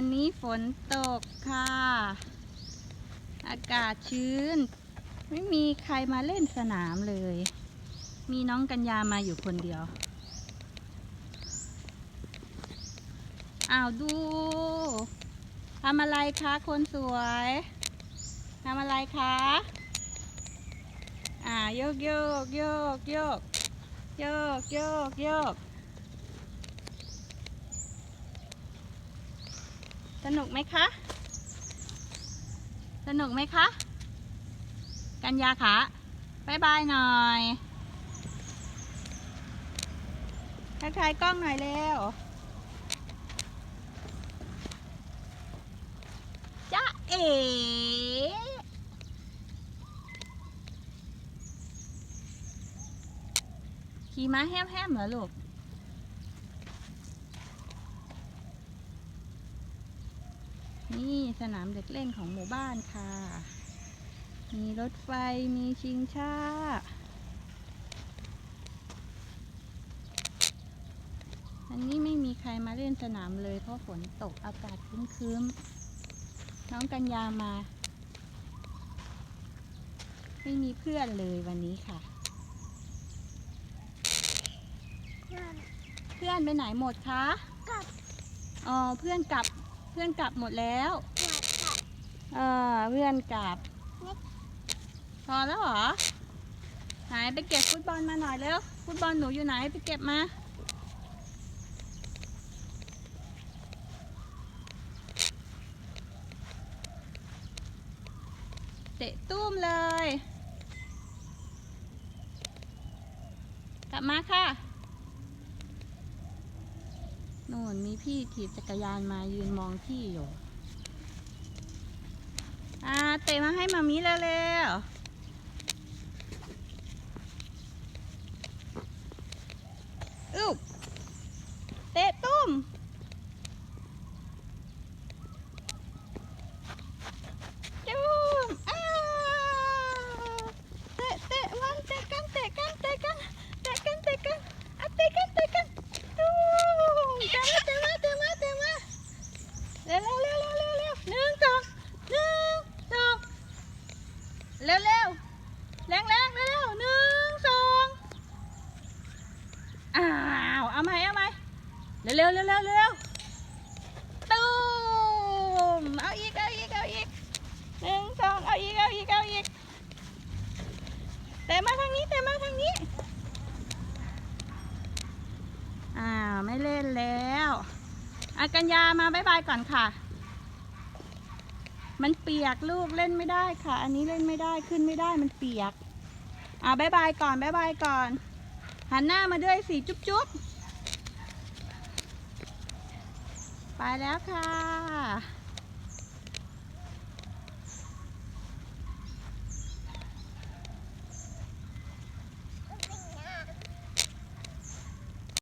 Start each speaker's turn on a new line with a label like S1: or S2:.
S1: อันนี้ฝนตกค่ะ อากาศชื้น ไม่มีใครมาเล่นสนามเลย มีน้องกัญญามาอยู่คนเดียว อ้าวดูทำอะไรคะคนสวยทำอะไรคะ อ่าโยกโยกโยกโยกโยกโยกโยก สนุกไหมคะ สนุกไหมคะ กัญญาคะบายบายหน่อยทักทายกล้องหน่อยเร็วจ้าเอ๋ขี่ม้าแฮมๆเหรอลูก นี่สนามเด็กเล่นของหมู่บ้านค่ะ มีรถไฟ มีชิงช้า อันนี้ไม่มีใครมาเล่นสนามเลยเพราะฝนตกอากาศครึ้มๆ น้องกัญญามา ไม่มีเพื่อนเลยวันนี้ค่ะ เพื่อนไปไหนหมดคะ
S2: กลับ
S1: อ๋อ เพื่อนกลับ เพื่อนกลับหมดแล้ว
S2: กลับกลับ
S1: เออเพื่อนกลับ
S2: นิด
S1: พอแล้วเหรอไหนไปเก็บฟุตบอลมาหน่อยเร็วฟุตบอลหนูอยู่ไหนไปเก็บมาเตะตุ้มเลย กลับมาค่ะ นมีพี่ถีบจักรยานมายืนมองพี่อยู่ อ่าเตะมาให้มามีเร็วๆอึ๊บเตะตุ้ม จุ้มอ้าวเตะเตะมันเตะกันเตะกันเตะกันเตะกันเตะกันอะเตะกันเตะกันตุ้มเตะมาเตะมาเตะมาเตะมาเร็วเร็วเร็วเร็วเร็วหนึ่งสองหนึ่งสอง เร็วเร็วแรงแรงเร็วหนึ่งสองอ้าวเอาไหมเอาไหมเร็วเร็วเร็วเร็วเร็วตุ้มเอาอีกเอาอีกเอาอีกหนึ่งสองเอาอีกเอาอีกเอาอีกแต่มาทางนี้แต่มาทางนี้อ้าวไม่เล่นแล้วอากัญญามาบายบายก่อนค่ะ มันเปียกลูกเล่นไม่ได้ค่ะ อันนี้เล่นไม่ได้ขึ้นไม่ได้มันเปียก อ่าบายบายก่อนบายบายก่อน หันหน้ามาด้วยสิจุ๊บจุ๊บไปแล้วค่ะ